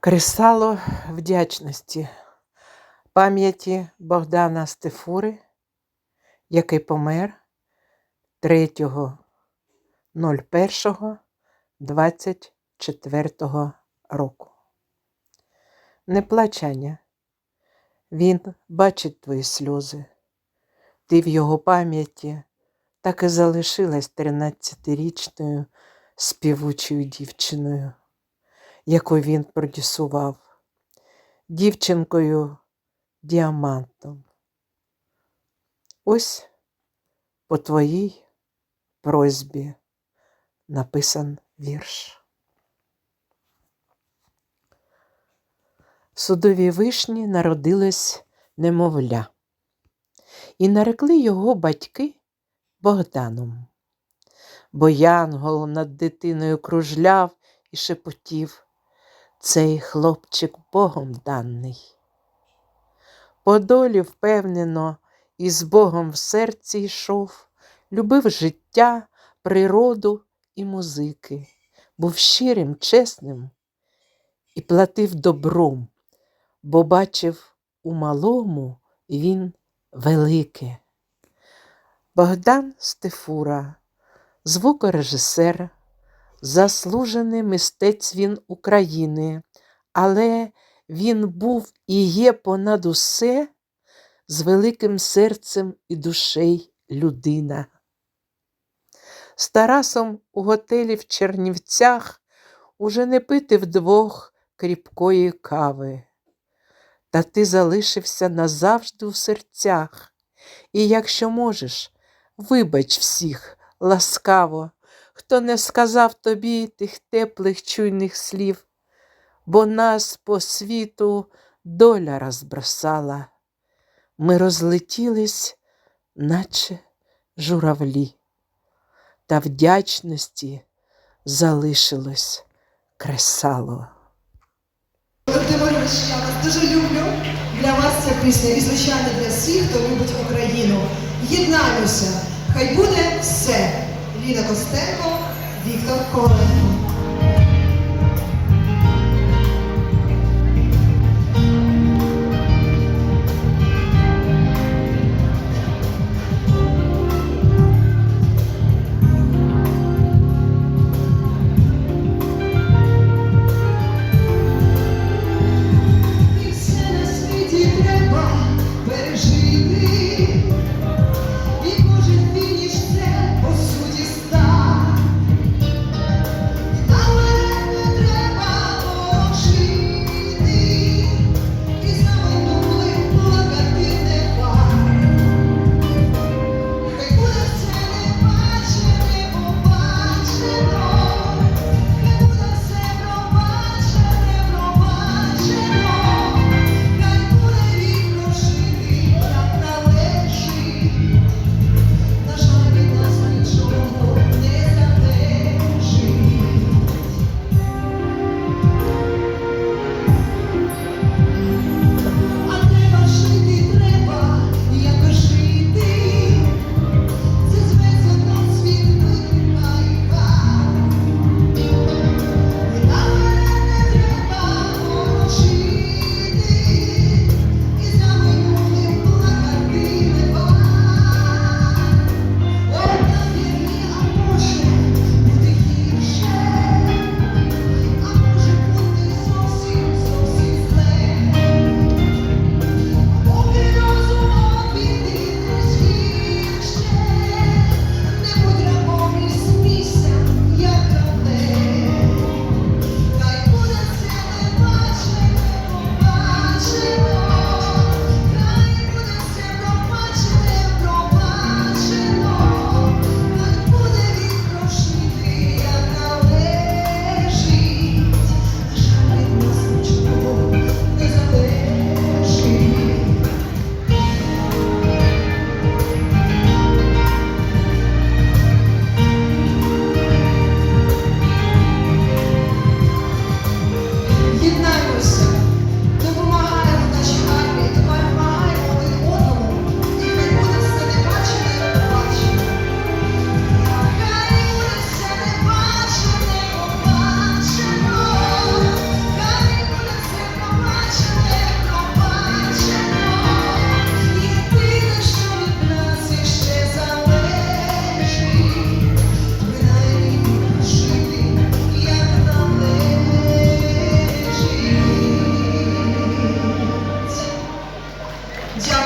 Кресало вдячності пам'яті Богдана Стефури, який помер 3.01.24 року. Не плач, Аня. Він бачить твої сльози. Ти в його пам'яті так і залишилась 13-річною співучою дівчиною, яку він продюсував, дівчинкою діамантом. Ось по твоїй просьбі написан вірш. В судовій вишні народилось немовля, і нарекли його батьки Богданом. Бо янгол над дитиною кружляв і шепотів цей хлопчик Богом даний. По долі впевнено, і з Богом в серці йшов, любив життя, природу і музики, був щирим, чесним і платив добром, бо бачив у малому він велике. Богдан Стефура, звукорежисер, заслужений мистець він України, але він був і є понад усе з великим серцем і душей людина. З Тарасом у готелі в Чернівцях уже не пити вдвох кріпкої кави. Та ти залишився назавжди у серцях, і, якщо можеш, вибач всіх ласкаво, хто не сказав тобі тих теплих чуйних слів, бо нас по світу доля розбросала. Ми розлетілись, наче журавлі, та вдячності залишилось кресало. Я вас дуже люблю. Для вас ця пісня і, звичайно, для всіх, хто любить Україну. Єднаємося. Хай буде все. Ліна Костенко, Віктор Коваленко.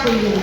করলেন